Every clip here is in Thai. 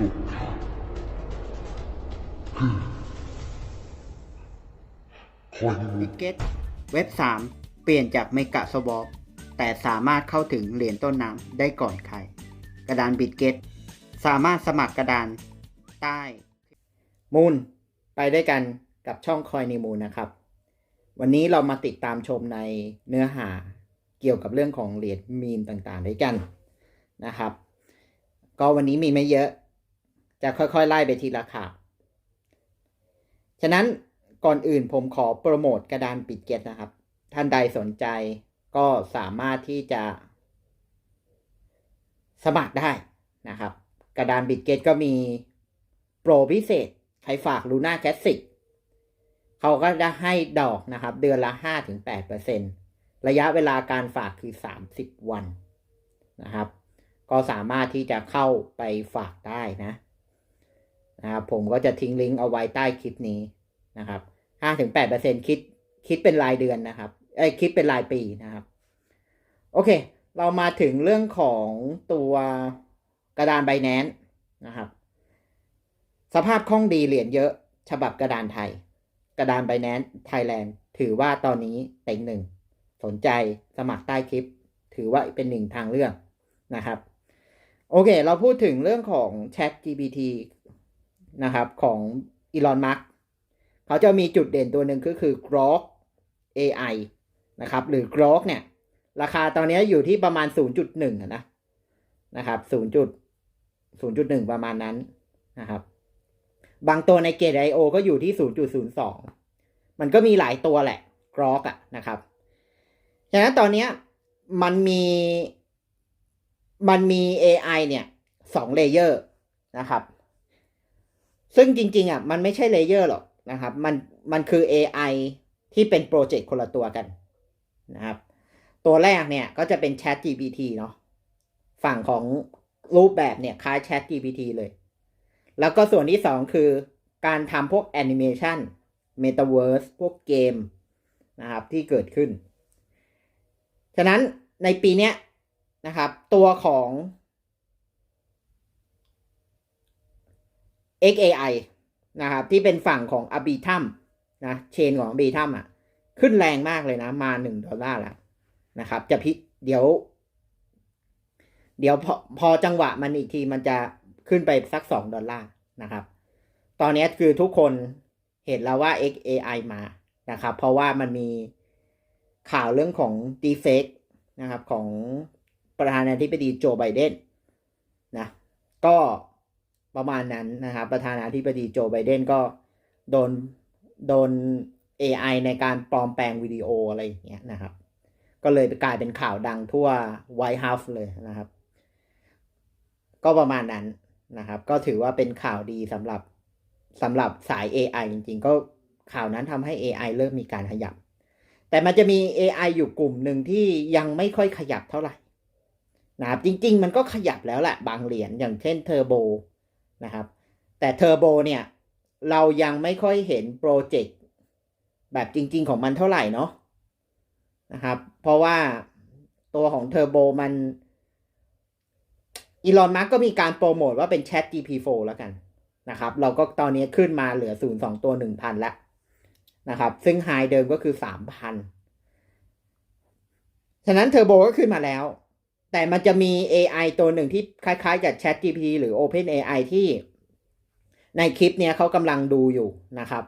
สุดท้ายคือคอยมูบิเกตเว็บ 3 เปลี่ยนจากเมกะสวอปแต่สามารถเข้าถึงเหรียญต้นน้ำได้ก่อนใคร กระดานบิตเกตสามารถสมัครกระดานใต้ มูล ไปได้วยกันกับช่องคอยในมูลนะครับ วันนี้เรามาติดตามชมในเนื้อหาเกี่ยวกับเรื่องของเหรียญมีมต่างๆ ด้วยกันนะครับ ก็วันนี้มีไม่เยอะ จะค่อยๆ ไล่ไปทีละข่าวฉะนั้นก่อนอื่นผมขอโปรโมทกระดานปิดเก็ตนะครับ ท่านใดสนใจก็สามารถที่จะ สมัครได้นะครับ กระดานบิดเกตก็มีโปรพิเศษ ใครฝากลูน่าแคสสิกเขาก็จะให้ดอกนะครับ เดือนละ 5-8%ระยะเวลาการฝากคือ 30 วันนะครับ ก็สามารถที่จะเข้าไปฝากได้นะ นะครับผมก็จะทิ้งลิงก์เอาไว้ใต้คลิปนี้นะครับห้าถึงแปดเปอร์เซ็นคิดคิดเป็นรายเดือนนะครับเอ้คิดเป็นรายปีนะครับ โอเค เรามาถึงเรื่องของตัวกระดานไบแนนนะครับ สภาพคล่องดีเหรียญเยอะ ฉบับกระดานไทย กระดานไบแนนไทยแลนด์ถือว่าตอนนี้เต็งหนึ่ง สนใจสมัครใต้คลิป ถือว่าเป็นหนึ่งทางเลือกนะครับ โอเค เราพูดถึงเรื่องของ Chat GPT นะครับของอีลอนมัสเขาจะมีจุดเด่นตัวหนึ่งก็คือ Grok AI นะครับ หรือ Grok เนี่ย ราคาตอนนี้อยู่ที่ประมาณ 0.1นะนะครับ 0. 0.1 ประมาณนั้นนะครับ บางตัวในเกต I.O ก็อยู่ที่ 0.02 มันก็มีหลายตัวแหละ Grok อะนะครับฉะนั้นตอนนี้มันมีมันมี AI เนี่ยสองเลเยอร์นะครับ ซึ่งจริงๆอะมันไม่ใช่เลเยอร์หรอกนะครับมันมันคือ AI ที่เป็นโปรเจกต์คนละตัวกันนะครับ ตัวแรกเนี่ยก็จะเป็น Chat GPT เนาะฝั่งของรูปแบบเนี่ยคล้าย Chat GPT เลย แล้วก็ส่วนที่สองคือการทำพวกแอนิเมชัน Metaverse พวกเกมนะครับที่เกิดขึ้น ฉะนั้นในปีนี้นะครับ ตัวของ XAI นะครับที่เป็นฝั่งของ a r b i t r u m นะเชนของ a r b i t u m อะขึ้นแรงมากเลยนะ มาหนึ่งดอลลาร์แล้วนะครับ จะพิเดี๋ยว เดี๋ยวพอพอจังหวะมันอีกทีมันจะขึ้นไปสักสองดอลลาร์นะครับ ตอนนี้คือทุกคนเห็นแล้วว่า XAI มานะครับ เพราะว่ามันมีข่าวเรื่องของ deepfake นะครับของประธานาธิบดีโจไบเดนนะก็ ประมาณนั้นนะครับประธานาธิบดีโจไบเดนก็โดนโดน AI ในการปลอมแปลงวิดีโออะไรอย่างเงี้ยนะครับ ก็เลยกลายเป็นข่าวดังทั่วไวท์เฮาส์เลยนะครับ ก็ประมาณนั้นนะครับ ก็ถือว่าเป็นข่าวดีสำหรับสำหรับสาย AI จริง ๆ ก็ข่าวนั้นทำให้ AI เริ่มมีการขยับ แต่มันจะมี AI อยู่กลุ่มหนึ่งที่ยังไม่ค่อยขยับเท่าไหร่นะครับจริง ๆ มันก็ขยับแล้วแหละบางเหรียญอย่างเช่นเทอร์โบ นะครับ แต่เทอร์โบเนี่ยเรายังไม่ค่อยเห็นโปรเจกต์แบบจริง ๆ ของมันเท่าไหร่เนาะนะครับ เพราะว่าตัวของเทอร์โบมันอีลอนมัสก็มีการโปรโมทว่าเป็น Chat GP4 แล้วกันนะครับ เราก็ตอนนี้ขึ้นมาเหลือ 0 2 ตัว 1,000 แล้วนะครับ ซึ่งไฮเดิมก็คือ 3,000 ฉะนั้นเทอร์โบก็ขึ้นมาแล้ว แต่มันจะมี AI ตัวหนึ่งที่คล้ายๆกับ Chat GPT หรือ Open AI ที่ในคลิปเนี้ยเขากำลังดูอยู่นะครับ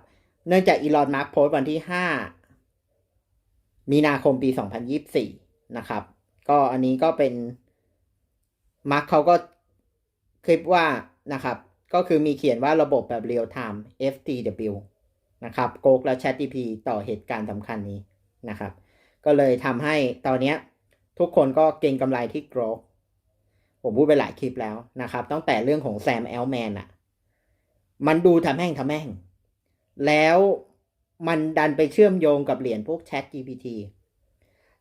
เนื่องจากอีลอนมาร์กโพสต์วันที่ 5 มีนาคมปี 2024 นะครับ ก็อันนี้ก็เป็นมาร์กเขาก็คลิปว่านะครับ ก็คือมีเขียนว่าระบบแบบ real time FTW นะครับโกกและ ChatGPT ต่อเหตุการณ์สำคัญนี้นะครับ ก็เลยทำให้ตอนเนี้ย ทุกคนก็เก็งกำไรที่โกรกผมพูดไปหลายคลิปแล้วนะครับ ตั้งแต่เรื่องของแซมแอลแมนอะมันดูทำแม่งทำแม่ง แล้วมันดันไปเชื่อมโยงกับเหรียญพวก Chat GPT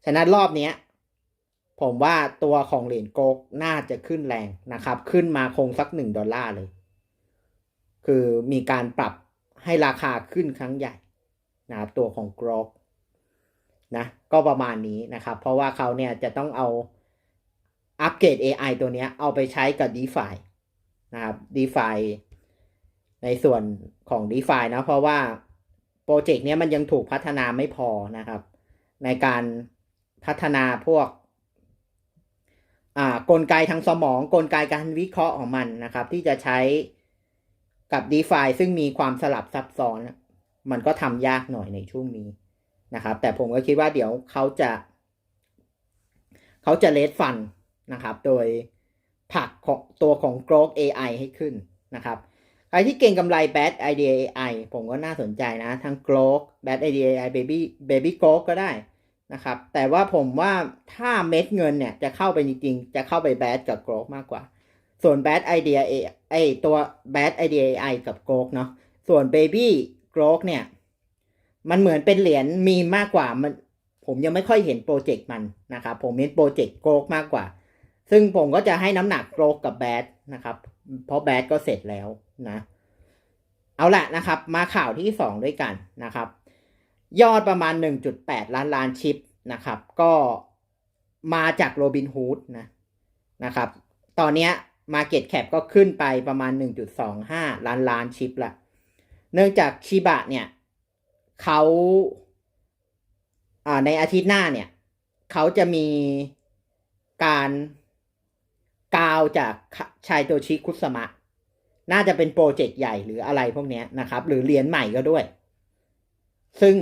ฉะนั้นรอบนี้ผมว่าตัวของเหรียญโกกน่าจะขึ้นแรงนะครับ ขึ้นมาคงสักหนึ่งดอลลาร์เลย คือมีการปรับให้ราคาขึ้นครั้งใหญ่นะครับตัวของกรอก นะก็ประมาณนี้นะครับ เพราะว่าเขาเนี่ยจะต้องเอาอัปเกรด AI ตัวนี้เอาไปใช้กับ DeFi นะครับ d e f i ในส่วนของ d e f i นะเพราะว่าโปรเจกต์เนี้ยมันยังถูกพัฒนาไม่พอนะครับ ในการพัฒนาพวกอ่ากลไกทางสมอง กลไกการวิเคราะห์ของมันนะครับ ที่จะใช้กับ d e f i ซึ่งมีความสลับซับซ้อน มันก็ทำยากหน่อยในช่วงนี้ นะครับ แต่ผมก็คิดว่าเดี๋ยวเขาจะเขาจะเลดฟันนะครับ โดยผักของตัวของ g r o k AI ให้ขึ้นนะครับ ใครที่เก่งกำไร Bad Idea AI ผมก็น่าสนใจนะ ทั้ง g r o k Bad Idea AI Baby Baby g r o k ก็ได้นะครับ แต่ว่าผมว่าถ้าเม็ดเงินเนี่ยจะเข้าไปจริงๆ จะเข้าไป Bad กับ g r o k มากกว่า ส่วน Bad Idea AI ตัว Bad Idea AI กับ g r o k เนาะ ส่วน Baby g r o k เนี่ย มันเหมือนเป็นเหรียญมีมากกว่ามัน ผมยังไม่ค่อยเห็นโปรเจกต์มันนะครับ ผมเห็นโปรเจกต์โกรกมากกว่า ซึ่งผมก็จะให้น้ำหนักโกรกกับแบดนะครับ เพราะแบดก็เสร็จแล้วนะ เอาละนะครับ มาข่าวที่สองด้วยกันนะครับ ยอดประมาณ 1.8 ล้านล้านชิปนะครับ ก็มาจากโรบินฮูดนะนะครับ ตอนนี้ Market Cap ก็ขึ้นไปประมาณ 1.25 ล้านล้านชิปละ เนื่องจากชิบะเนี่ย เขาในอาทิตย์หน้าเนี่ย เขาจะมีการกาวจากชายโตชิคุสมะ น่าจะเป็นโปรเจกต์ใหญ่หรืออะไรพวกนี้นะครับ หรือเหรียญใหม่ก็ด้วย ซึ่ง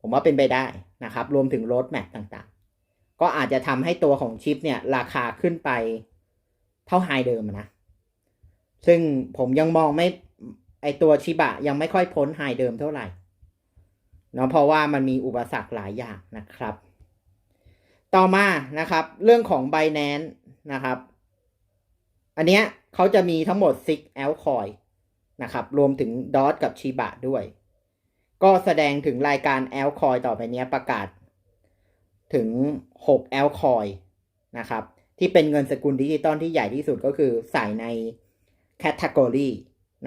ผมว่าเป็นไปได้นะครับ รวมถึงโรดแมปต่างๆ ก็อาจจะทำให้ตัวของชิปเนี่ย ราคาขึ้นไปเท่าไฮเดิมนะ ซึ่งผมยังมองไม่ ไอตัวชิบะยังไม่ค่อยพ้นไฮเดิมเท่าไหร่เนาะเพราะว่ามันมีอุปสรรคหลายอย่างนะครับ ต่อมานะครับ เรื่องของ b บ n a n c e นะครับ อันเนี้ยเขาจะมีทั้งหมด6 a l c o i n นะครับ รวมถึง DOT กับชิบะด้วย ก็แสดงถึงรายการ l c o i ต่อไปนี้ประกาศ ถึง6 a l c o i n นะครับ ที่เป็นเงินสกุลดิจิตอลที่ใหญ่ที่สุดก็คือใส่ใน category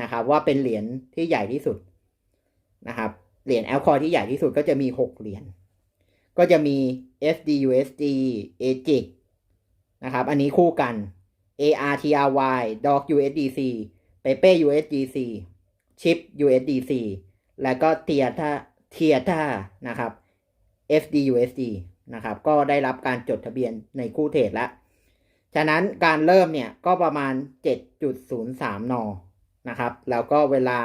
นะครับว่าเป็นเหรียญที่ใหญ่ที่สุดนะครับเหรียญแอลคอยที่ใหญ่ที่สุดก็จะมี 6 เหรียญก็จะมี SDUSD AGIC นะครับอันนี้คู่กัน ARTRY DOG USDC Pepe USDC Chip USDC แล้วก็ Theata Theata นะครับ FDUSD นะครับก็ได้รับการจดทะเบียนในคู่เทรดแล้ว ฉะนั้นการเริ่มเนี่ยก็ประมาณ 7.03 นอ นะครับ แล้วก็เวลา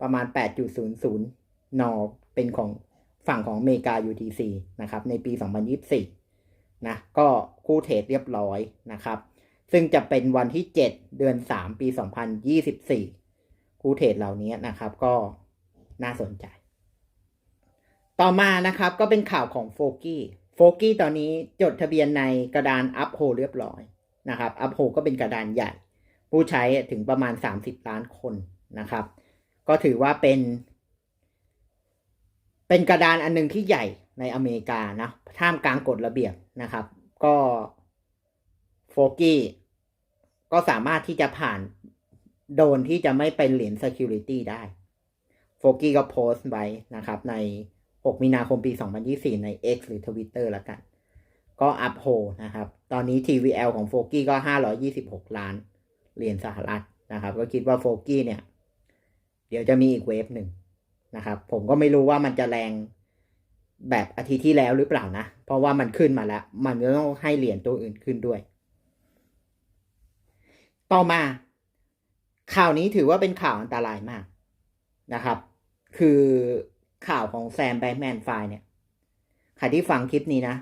ประมาณ 8.00 น เป็นของฝั่งของอเมริกา UTC นะครับ ในปี 2024 นะ ก็คู่เทรดเรียบร้อยนะครับ ซึ่งจะเป็นวันที่ 7 เดือน 3 ปี 2024 คู่เทรดเหล่านี้นะครับก็น่าสนใจ ต่อมานะครับก็เป็นข่าวของโฟกี้โฟกี้ตอนนี้จดทะเบียนในกระดานอัพโฮเรียบร้อยนะครับอัพโฮก็เป็นกระดานใหญ่ ผู้ใช้ถึงประมาณ 30 ล้านคนนะครับ ก็ถือว่าเป็น เป็นกระดานอันนึงที่ใหญ่ในอเมริกานะท่ามกลางกฎระเบียบนะครับ ก็โฟกี้ก็สามารถที่จะผ่านโดนที่จะไม่เป็นเหรียญ Security ได้โฟกี้ก็โพสต์ไว้นะครับ ใน 6 มีนาคมปี 2024 ใน X หรือ Twitter ล้วกัน ก็อัพโฮนะครับ ตอนนี้ TVL ของโฟกี้ก็ 526 ล้าน เหรียญสหรัฐนะครับ ก็คิดว่าโฟกี้เนี่ย เดี๋ยวจะมีอีกเวฟหนึ่งนะครับ ผมก็ไม่รู้ว่ามันจะแรงแบบอาทิตย์ที่แล้วหรือเปล่านะ เพราะว่ามันขึ้นมาแล้ว มันก็ต้องให้เหรียญตัวอื่นขึ้นด้วย ต่อมา ข่าวนี้ถือว่าเป็นข่าวอันตรายมากนะครับ คือข่าวของแซมแบงแมนไฟเนี่ยใครที่ฟังคลิปนี้นะ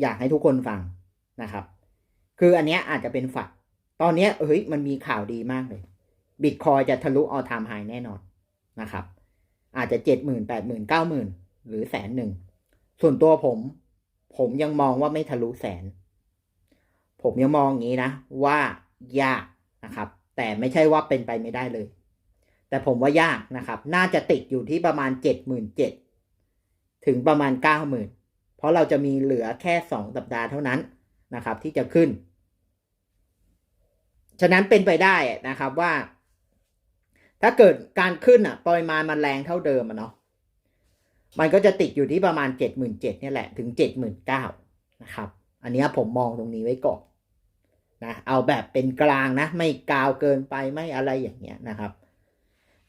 อยากให้ทุกคนฟังนะครับ คืออันนี้อาจจะเป็นฝัก ตอนนี้เฮ้ยมันมีข่าวดีมากเลยบิตคอยจะทะลุออทามไฮแน่นอนนะครับ อาจจะเจ็ดหมื่นแปดหมื่นเก้าหมื่นหรือแสนหนึ่ง ส่วนตัวผม ผมยังมองว่าไม่ทะลุแสน ผมยังมองอย่างนี้นะ ว่ายากนะครับ แต่ไม่ใช่ว่าเป็นไปไม่ได้เลย แต่ผมว่ายากนะครับ น่าจะติดอยู่ที่ประมาณเจ็ดหมื่นเจ็ดถึงประมาณเก้าหมื่นเพราะเราจะมีเหลือแค่สองสัปดาห์เท่านั้นนะครับ ที่จะขึ้น ฉะนั้นเป็นไปได้นะครับว่า ถ้าเกิดการขึ้นอะปริมาณมันแรงเท่าเดิมอะเนาะมันก็จะติดอยู่ที่ประมาณเจ็ดหมื่นเจ็ดนี่แหละถึงเจ็ดหมื่นเก้านะครับอันนี้ผมมองตรงนี้ไว้ก่อนนะเอาแบบเป็นกลางนะ ไม่กาวเกินไปไม่อะไรอย่างเงี้ยนะครับ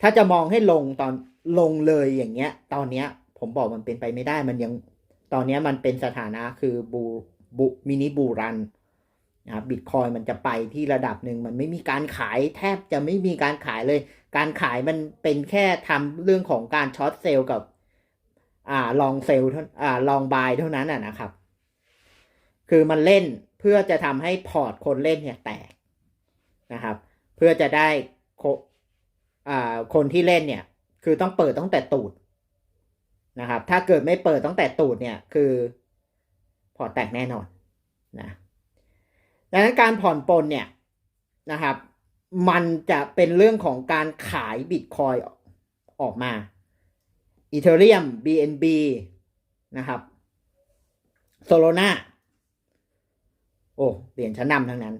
ถ้าจะมองให้ลงตอนลงเลยอย่างเงี้ย ตอนเนี้ย ผมบอกมันเป็นไปไม่ได้มันยังตอนเนี้ยมันเป็นสถานะคือบูบูมินิบูรัน นะครับบิตคอยมันจะไปที่ระดับหนึ่งมันไม่มีการขายแทบจะไม่มีการขายเลย การขายมันเป็นแค่ทำเรื่องของการช็อตเซลล์กับอ่าลองเซลล์อ่าลองบายเท่านั้นอะนะครับ คือมันเล่นเพื่อจะทำให้พอร์ตคนเล่นเนี่ยแตกนะครับ เพื่อจะได้คอ่าคนที่เล่นเนี่ย คือต้องเปิดตั้งแต่ตูดนะครับ ถ้าเกิดไม่เปิดตั้งแต่ตูดเนี่ย คือพอร์ตแตกแน่นอนนะ ดังนั้นการผ่อนปลนเนี่ยนะครับ มันจะเป็นเรื่องของการขายบิตคอยออกมาอีเทเรียม BNB นะครับโซโลนาโอ้เหรียญชั้นนำทั้งนั้น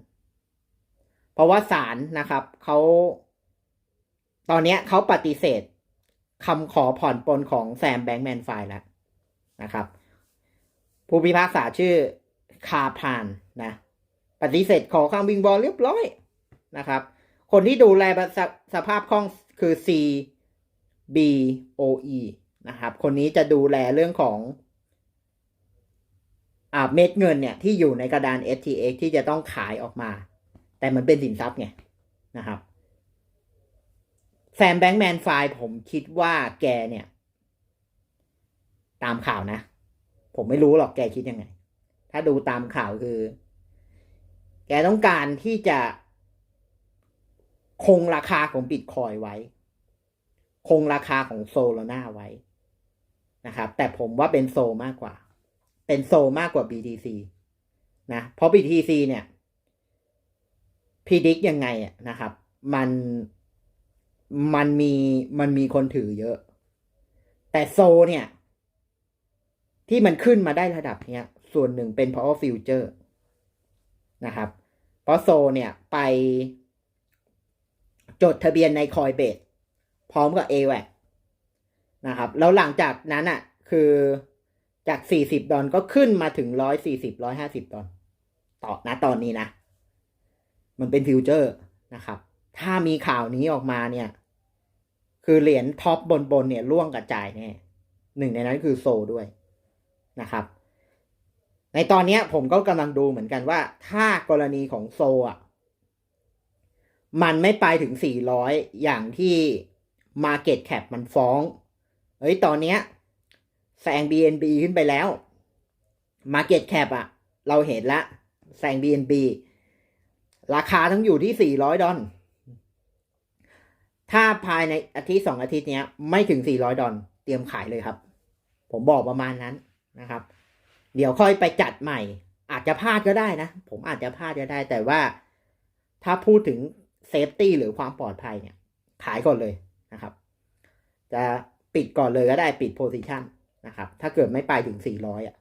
เพราะว่าศาลนะครับเขาตอนนี้เขาปฏิเสธคำขอผ่อนปลนของแซมแบงค์แมนไฟแล้วนะครับ ผู้พิพากษาชื่อคาพานนะ ปฏิเสธขอคำวิงบอลเรียบร้อยนะครับ คนที่ดูแลสสภาพคล่องคือ C B O E นะครับ คนนี้จะดูแลเรื่องของอ่าเม็ดเงินเนี่ยที่อยู่ในกระดาน FTX ที่จะต้องขายออกมา แต่มันเป็นสินทรัพย์ไงนะครับแซมแบงค์แมนไฟผมคิดว่าแกเนี่ย ตามข่าวนะ ผมไม่รู้หรอกแกคิดยังไง ถ้าดูตามข่าวคือ แกต้องการที่จะคงราคาของบิตคอยไว้ คงราคาของโซลนาไว้นะครับ แต่ผมว่าเป็นโซมากกว่า เป็นโซมากกว่า BTC นะ เพราะ BTC เนี่ยพิดิกยังไงนะครับ มันมันมีมันมีคนถือเยอะ แต่โซเนี่ย ที่มันขึ้นมาได้ระดับเนี้ย ส่วนหนึ่งเป็นเพราะฟิวเจอร์ นะครับ เพราะโซเนี่ยไปจดทะเบียนในคอยเบสพร้อมกับ a w a c นะครับ แล้วหลังจากนั้นอะ คือจาก 40 ดอลก็ขึ้นมาถึง 140 150 ดอลต่อนะตอนนี้นะ มันเป็นฟิวเจอร์นะครับ ถ้ามีข่าวนี้ออกมาเนี่ย คือเหรียญท็อปบนบนเนี่ย ร่วงกระจายแน่หนึ่งในนั้นคือโซด้วยนะครับ ในตอนนี้ผมก็กำลังดูเหมือนกันว่า ถ้ากรณีของโซอะ มันไม่ไปถึง 400 อย่างที่ Market Cap มันฟ้อง เฮ้ย ตอนเนี้ยแซง BNB ขึ้นไปแล้ว Market Cap อะ เราเห็นละแซง BNB ราคาทั้งอยู่ที่ 400 ดอลถ้าภายในอาทิตย์สองอาทิตย์เนี้ย ไม่ถึง 400 ดอลเตรียมขายเลยครับ ผมบอกประมาณนั้นนะครับ เดี๋ยวค่อยไปจัดใหม่ อาจจะพลาดก็ได้นะ ผมอาจจะพลาดก็ได้ แต่ว่าถ้าพูดถึงเซฟตี้หรือความปลอดภัยเนี่ย ขายก่อนเลยนะครับ จะปิดก่อนเลยก็ได้ปิดโพซิชันนะครับ ถ้าเกิดไม่ไปถึง 400อะ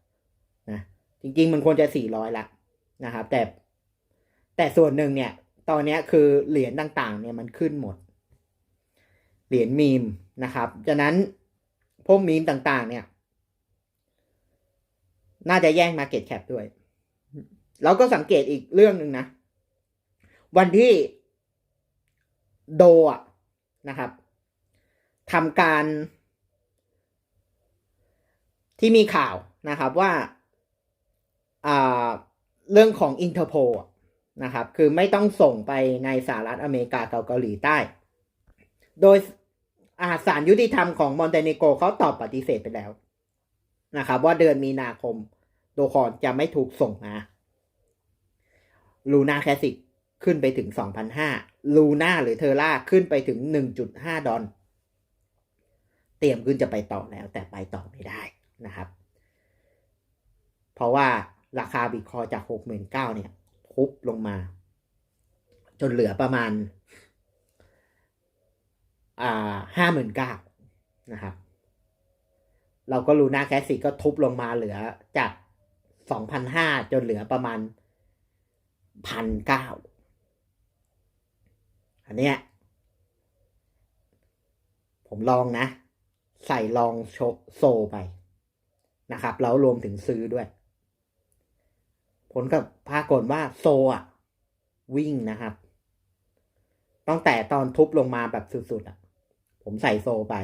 นะจริง ๆ มันควรจะ 400 ละนะครับ แต่แต่ส่วนหนึ่งเนี่ย ตอนนี้คือเหรียญต่างๆ เนี่ยมันขึ้นหมด เหรียญมีมนะครับฉะนั้นพวกมีมต่างๆ เนี่ย น่าจะแย่ง Market Cap ด้วย แล้วก็สังเกตอีกเรื่องหนึ่งนะ วันที่โดะนะครับทำการที่มีข่าวนะครับว่าอ่าเรื่องของอินเตอร์โพนะครับ คือไม่ต้องส่งไปในสหรัฐอเมริกากับเกาหลีใต้ โดยอาศาลยุติธรรมของมอนเตเนโกเขาตอบปฏิเสธไปแล้วนะครับ ว่าเดือนมีนาคม โดคอนจะไม่ถูกส่งมาลูน่าแคสิกขึ้นไปถึง 2,500ลูน่าหรือเทอร่าขึ้นไปถึง 1.5 ดอลเตรียมขึ้นจะไปต่อแล้ว แต่ไปต่อไม่ได้นะครับ เพราะว่าราคาบิตคอยจาก 69,000เนี่ยทุบลงมา จนเหลือประมาณอ่าห้าหมื่นเก้านะครับ เราก็รู้หน้าแคสซี่ก็ทุบลงมาเหลือจาก สองพันห้าจนเหลือประมาณพันเก้าอันเนี้ยผมลองนะ ใส่ลองโชโซไปนะครับ แล้วรวมถึงซื้อด้วย ผลกับปรากฏว่าโซอะ วิ่งนะครับ ตั้งแต่ตอนทุบลงมาแบบสุดๆอะ ผมใส่โซไป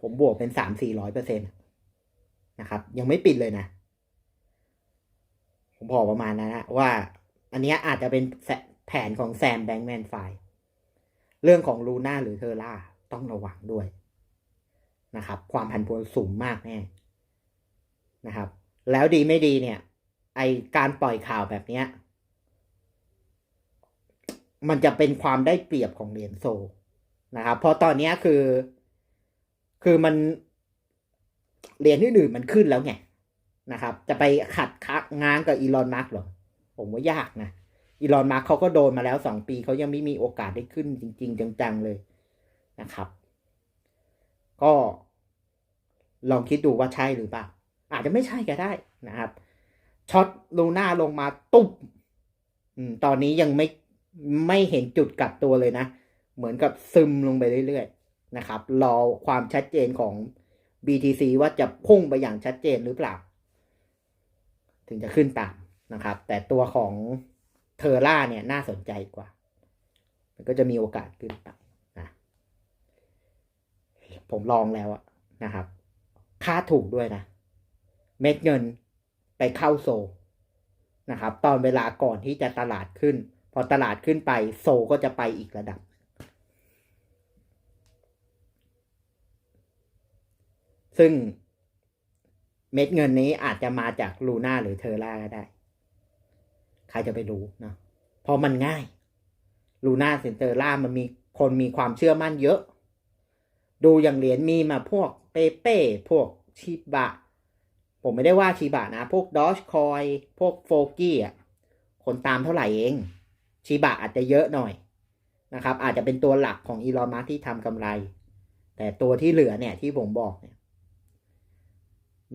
ผมบวกเป็นสามสี่ร้อยเปอร์เซ็นตนะครับ ยังไม่ปิดเลยนะ ผมบอกประมาณนั้นนะว่า อันนี้อาจจะเป็นแผนของแซมแบงแมนไฟเรื่องของลูน่าหรือเทอร่าต้องระวังด้วยนะครับ ความผันผวนสูงมากแน่นะครับ แล้วดีไม่ดีเนี่ย ไอการปล่อยข่าวแบบเนี้ย มันจะเป็นความได้เปรียบของเหรียญโซนะครับเพราะตอนนี้คือ คือมันเหรียญอื่นๆมันขึ้นแล้วไง นะครับ จะไปขัดคักง้างกับอีลอนมาร์กหรอ ผมว่ายากนะ อีลอนมาร์กเขาก็โดนมาแล้วสองปีเขายังไม่มีโอกาสได้ขึ้นจริง ๆ จังๆเลยนะครับ ก็ลองคิดดูว่าใช่หรือเปล่า อาจจะไม่ใช่ก็ได้นะครับ ช็อตลูน่าลงมาตุ๊บตอนนี้ยังไม่ไม่เห็นจุดกลับตัวเลยนะ เหมือนกับซึมลงไปเรื่อยๆนะครับ รอความชัดเจนของ BTC ว่าจะพุ่งไปอย่างชัดเจนหรือเปล่า ถึงจะขึ้นตามนะครับ แต่ตัวของเทอร่าเนี่ยน่าสนใจกว่า มันก็จะมีโอกาสขึ้นไปนะผมลองแล้วนะครับ ค่าถูกด้วยนะ เม็ดเงินไปเข้าโซนะครับ ตอนเวลาก่อนที่จะตลาดขึ้น พอตลาดขึ้นไปโซก็จะไปอีกระดับซึ่ง เม็ดเงินนี้อาจจะมาจากลูน่าหรือเทอร่าก็ได้ ใครจะไปรู้เนาะพราะมันง่ายลูน่าเซนเตอร่ามันมีคนมีความเชื่อมั่นเยอะ ดูอย่างเหรียญมีมาพวกเปเป้พวกชิบะ ผมไม่ได้ว่าชิบะนะ พวกดอชคอยพวกโฟกี้อะคนตามเท่าไหร่เองชิบะอาจจะเยอะหน่อยนะครับ อาจจะเป็นตัวหลักของอีลอนมัสที่ทำกำไร แต่ตัวที่เหลือเนี่ยที่ผมบอกเนี่ย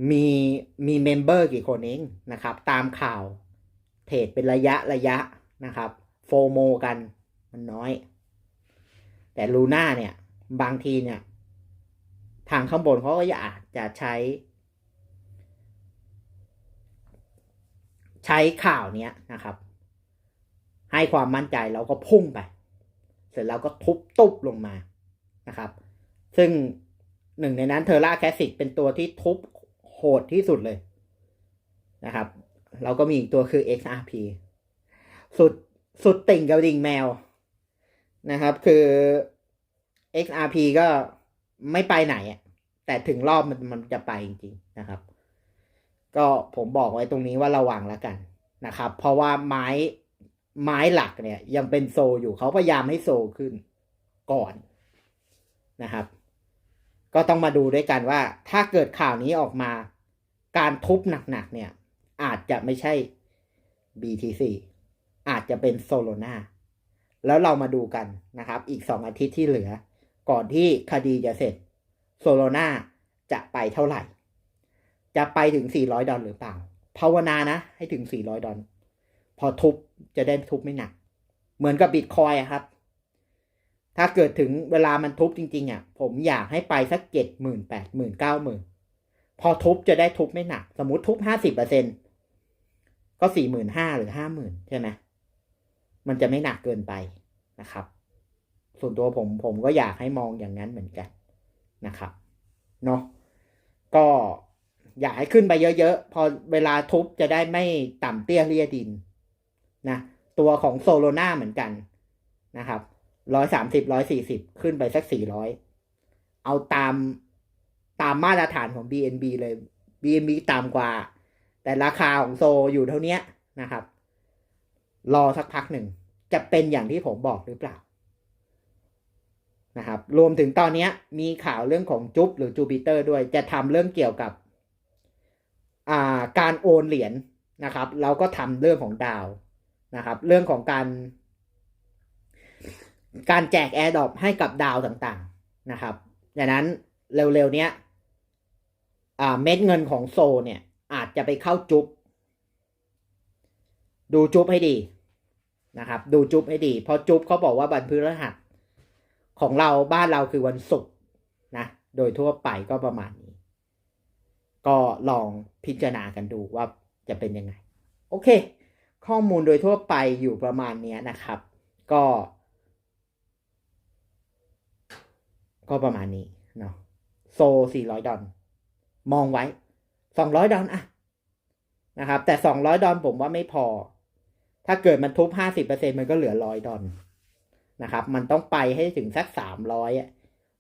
มีมีเมมเบอร์กี่คนเองนะครับ ตามข่าวเทรดเป็นระยะระยะนะครับโฟโมกันมันน้อย แต่ลูน่าเนี่ย บางทีเนี่ย ทางข้างบนเขาก็อยาจจะใช้ ใช้ข่าวเนี้ยนะครับ ให้ความมั่นใจแล้วก็พุ่งไป เสร็จแล้วก็ทุบตุบลงมานะครับ ซึ่งหนึ่งในนั้นเทอร่าแคสสิกเป็นตัวที่ทุบ โหดที่สุดเลยนะครับ เราก็มีอีกตัวคือ XRP สุดสุดติ่งกับดิ่งแมวนะครับ คือ XRP ก็ไม่ไปไหนอะแต่ถึงรอบมันมันจะไปจริงๆนะครับ ก็ผมบอกไว้ตรงนี้ว่าระวังแล้วกันนะครับ เพราะว่าไม้ไม้หลักเนี่ย ยังเป็นโซอยู่เขาพยายามให้โซขึ้นก่อนนะครับ ก็ต้องมาดูด้วยกันว่า ถ้าเกิดข่าวนี้ออกมา การทุบหนักๆเนี่ย อาจจะไม่ใช่ BTC อาจจะเป็นโซโลนาแล้วเรามาดูกันนะครับ อีกสองอาทิตย์ที่เหลือ ก่อนที่คดีจะเสร็จโซโลนาจะไปเท่าไหร่ จะไปถึง 400 ดอลหรือเปล่า ภาวนานะ ให้ถึง 400 ดอลพอทุบจะได้ทุบไม่หนัก เหมือนกับบิตคอยครับ ถ้าเกิดถึงเวลามันทุบจริงๆอะผมอยากให้ไปสักเจ็ดหมื่นแปดหมื่นเก้าหมื่นพอทุบจะได้ทุบไม่หนัก สมมติทุบห้าสิบเปอร์เซ็นก็สี่หมื่นห้าหรือห้าหมื่นใช่ไหมมันจะไม่หนักเกินไปนะครับ ส่วนตัวผมผมก็อยากให้มองอย่างนั้นเหมือนกันนะครับเนาะก็อยากให้ขึ้นไปเยอะๆ พอเวลาทุบจะได้ไม่ต่ำเตี้ยเรียดินนะตัวของโซโลนาเหมือนกันนะครับ ร้อยสามสิบร้อยสี่สิบขึ้นไปสักสี่ร้อยเอาตามตามมาตรฐานของ BNB เลย BNB ต่ำกว่า แต่ราคาของโซอยู่เท่านี้นะครับ รอสักพักหนึ่ง จะเป็นอย่างที่ผมบอกหรือเปล่านะครับ รวมถึงตอนนี้มีข่าวเรื่องของจุ๊บหรือจูปิเตอร์ด้วย จะทำเรื่องเกี่ยวกับอ่าการโอนเหรียญนะครับ เราก็ทำเรื่องของดาวนะครับ เรื่องของการ การแจกแอร์ดอปให้กับดาวต่างๆนะครับดังนั้นเร็วๆเนี้ยเม็ดเงินของโซเนี่ย อาจจะไปเข้าจุ๊บดูจุ๊บให้ดีนะครับ ดูจุ๊บให้ดี เพราะจุ๊บเขาบอกว่าวันพฤหัสของเราบ้านเราคือวันศุกร์นะ โดยทั่วไปก็ประมาณนี้ ก็ลองพิจารณากันดูว่าจะเป็นยังไง โอเค ข้อมูลโดยทั่วไปอยู่ประมาณนี้นะครับ ก็ ก็ประมาณนี้เนาะโซสี่ร้อยดอลมองไว้สองร้อยดอลอะนะครับ แต่สองร้อยดอลผมว่าไม่พอ ถ้าเกิดมันทุบห้าสิบเปอร์เซ็นมันก็เหลือร้อยดอลนะครับ มันต้องไปให้ถึงสักสามร้อยอะ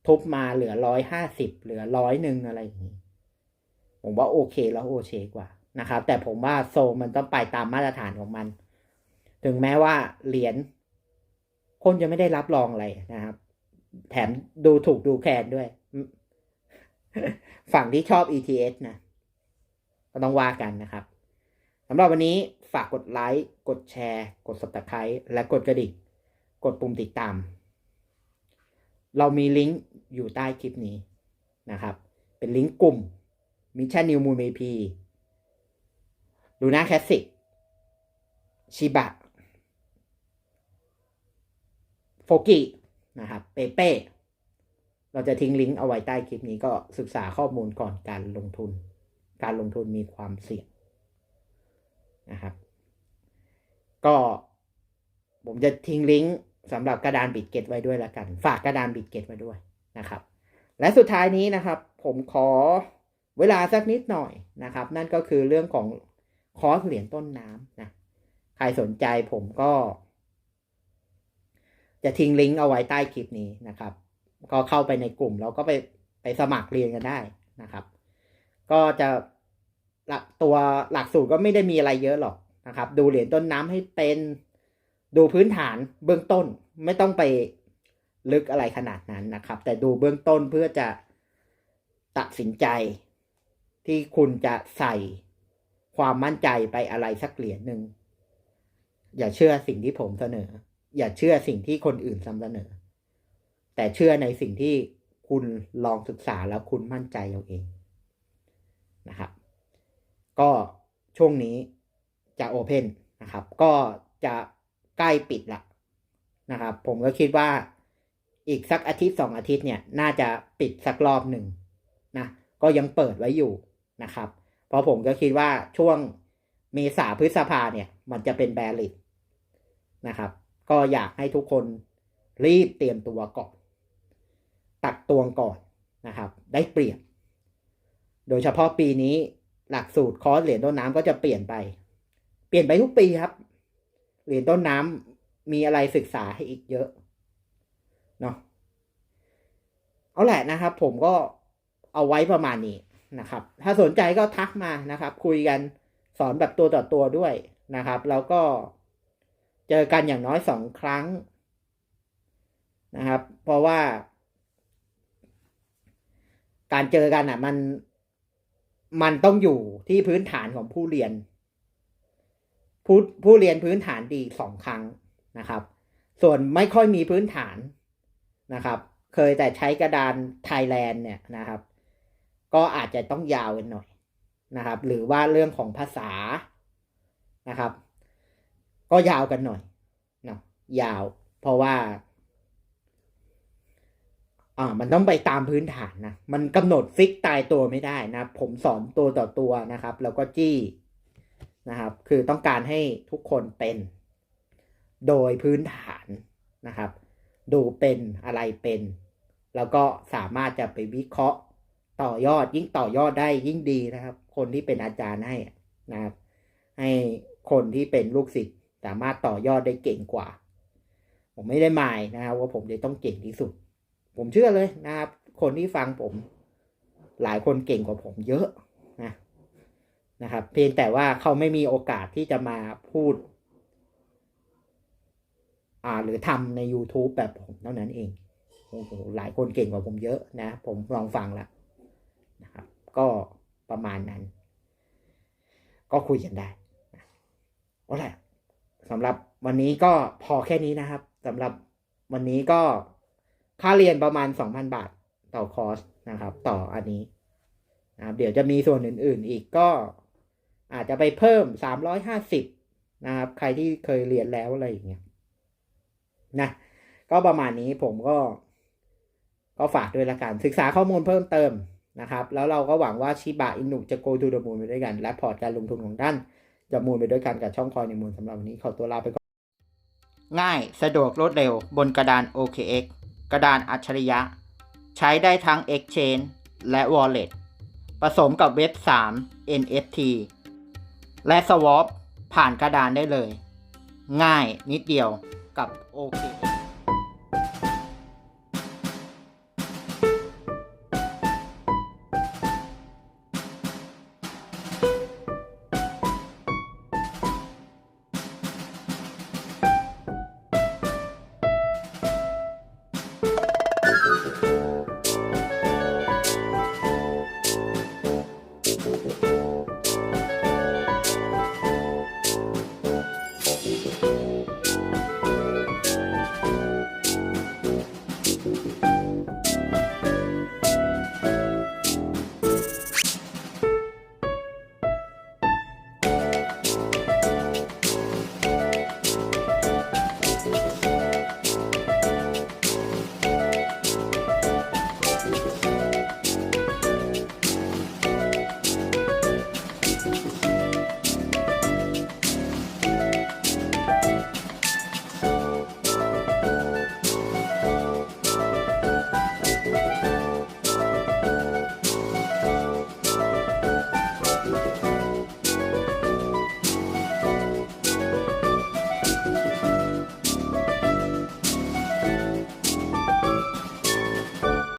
ทุบมาเหลือร้อยห้าสิบเหลือร้อยหนึ่งอะไรอย่างนี้ ผมว่าโอเคแล้วโอเคกว่านะครับ แต่ผมว่าโซมันต้องไปตามมาตรฐานของมัน ถึงแม้ว่าเหรียญคนจะไม่ได้รับรองอะไรนะครับ แถมดูถูกดูแคลนด้วย ฝั่งที่ชอบ ETS นะ ก็ต้องว่ากันนะครับสำหรับวันนี้ฝากกดไลค์กดแชร์ กด subscribe และกดกระดิ่งกดปุ่มติดตาม เรามีลิงก์อยู่ใต้คลิปนี้นะครับ เป็นลิงก์กลุ่มมิชชั่นนิวมูนเมพีลูน่าแคสสิกชิบะโฟกิ นะครับเปเป้เราจะทิ้งลิงก์เอาไว้ใต้คลิปนี้ก็ศึกษาข้อมูลก่อนการลงทุน การลงทุนมีความเสี่ยงนะครับ ก็ผมจะทิ้งลิงก์สำหรับกระดานบิดเกตไว้ด้วยละกัน ฝากกระดานบิดเกตไว้ด้วยนะครับ และสุดท้ายนี้นะครับ ผมขอเวลาสักนิดหน่อยนะครับ นั่นก็คือเรื่องของคอร์สเหรียญต้นน้ำนะใครสนใจผมก็ จะทิ้งลิงก์เอาไว้ใต้คลิปนี้นะครับ ก็เข้าไปในกลุ่มแล้วก็ไปไปสมัครเรียนกันได้นะครับ ก็จะหลักตัวหลักสูตรก็ไม่ได้มีอะไรเยอะหรอกนะครับ ดูเหรียญต้นน้ำให้เป็นดูพื้นฐานเบื้องต้นไม่ต้องไปลึกอะไรขนาดนั้นนะครับ แต่ดูเบื้องต้นเพื่อจะตัดสินใจที่คุณจะใส่ความมั่นใจไปอะไรสักเหรียญหนึ่งอย่าเชื่อสิ่งที่ผมเสนอ อย่าเชื่อสิ่งที่คนอื่นเสนอ แต่เชื่อในสิ่งที่คุณลองศึกษาแล้วคุณมั่นใจเอาเองนะครับ ก็ช่วงนี้จะโอเพนนะครับ ก็จะใกล้ปิดละนะครับ ผมก็คิดว่าอีกสักอาทิตย์สองอาทิตย์เนี่ยน่าจะปิดสักรอบหนึ่งนะก็ยังเปิดไว้อยู่นะครับ เพราะผมก็คิดว่าช่วงเมษาพฤษภาเนี่ย มันจะเป็นแบริดนะครับ ก็อยากให้ทุกคนรีบเตรียมตัวก่อน ตักตวงก่อนนะครับ ได้เปรียบ โดยเฉพาะปีนี้หลักสูตรคอร์สเหรียญต้นน้ำก็จะเปลี่ยนไป เปลี่ยนไปทุกปีครับ เหรียญต้นน้ำมีอะไรศึกษาให้อีกเยอะเนาะเอาแหละนะครับ ผมก็เอาไว้ประมาณนี้นะครับ ถ้าสนใจก็ทักมานะครับ คุยกันสอนแบบตัวต่อตัวด้วยนะครับ แล้วก็ เจอกันอย่างน้อยสองครั้งนะครับ เพราะว่า การเจอกันอะ มันมันต้องอยู่ที่พื้นฐานของผู้เรียน ผู้ผู้เรียนพื้นฐานดีสองครั้งนะครับ ส่วนไม่ค่อยมีพื้นฐานนะครับ เคยแต่ใช้กระดานไทยแลนด์เนี่ยนะครับ ก็อาจจะต้องยาวกันหน่อยนะครับ หรือว่าเรื่องของภาษานะครับ ก็ยาวกันหน่อยเนาะยาว เพราะว่าอ่ามันต้องไปตามพื้นฐานนะมันกำหนดฟิกตายตัวไม่ได้นะผมสอนตัวต่อตัวนะครับ แล้วก็จี้นะครับ คือต้องการให้ทุกคนเป็น โดยพื้นฐานนะครับ ดูเป็นอะไรเป็น แล้วก็สามารถจะไปวิเคราะห์ต่อยอดยิ่งต่อยอดได้ยิ่งดีนะครับ คนที่เป็นอาจารย์ให้นะครับ ให้คนที่เป็นลูกศิษย์ สามารถต่อยอดได้เก่งกว่า ผมไม่ได้หมายนะครับว่าผมจะต้องเก่งที่สุด ผมเชื่อเลยนะครับ คนที่ฟังผม หลายคนเก่งกว่าผมเยอะนะนะครับ เพียงแต่ว่าเขาไม่มีโอกาสที่จะมาพูด อ่าหรือทำใน YouTube แบบผมเท่านั้นเองโอ้โหหลายคนเก่งกว่าผมเยอะนะ ผมลองฟังแล้วนะครับ ก็ประมาณนั้น ก็คุยกันได้นะเอาแหละ สำหรับวันนี้ก็พอแค่นี้นะครับสำหรับวันนี้ก็ค่าเรียนประมาณสองพันบาทต่อคอร์สนะครับ ต่ออันนี้นะครับเดี๋ยวจะมีส่วนอื่น ๆ อีกก็อาจจะไปเพิ่มสามร้อยห้าสิบนะครับ ใครที่เคยเรียนแล้วอะไรอย่างเงี้ยนะก็ประมาณนี้ผมก็ ก็ฝากด้วยละกันศึกษาข้อมูลเพิ่มเติมนะครับ แล้วเราก็หวังว่าชิบะอินุจะโกทูดมูลไปด้วยกัน และพอร์ตการลงทุนของท่าน จะมูลไปด้วยกันกับช่องคอยในมูลสำหรับวันนี้ขอตัวลาไปก่อน ง่ายสะดวกรวดเร็วบนกระดาน OKX กระดานอัจฉริยะ ใช้ได้ทั้ง Exchange และ Wallet ผสมกับเว็บ 3 NFT และ Swap ผ่านกระดานได้เลย ง่ายนิดเดียวกับ OKX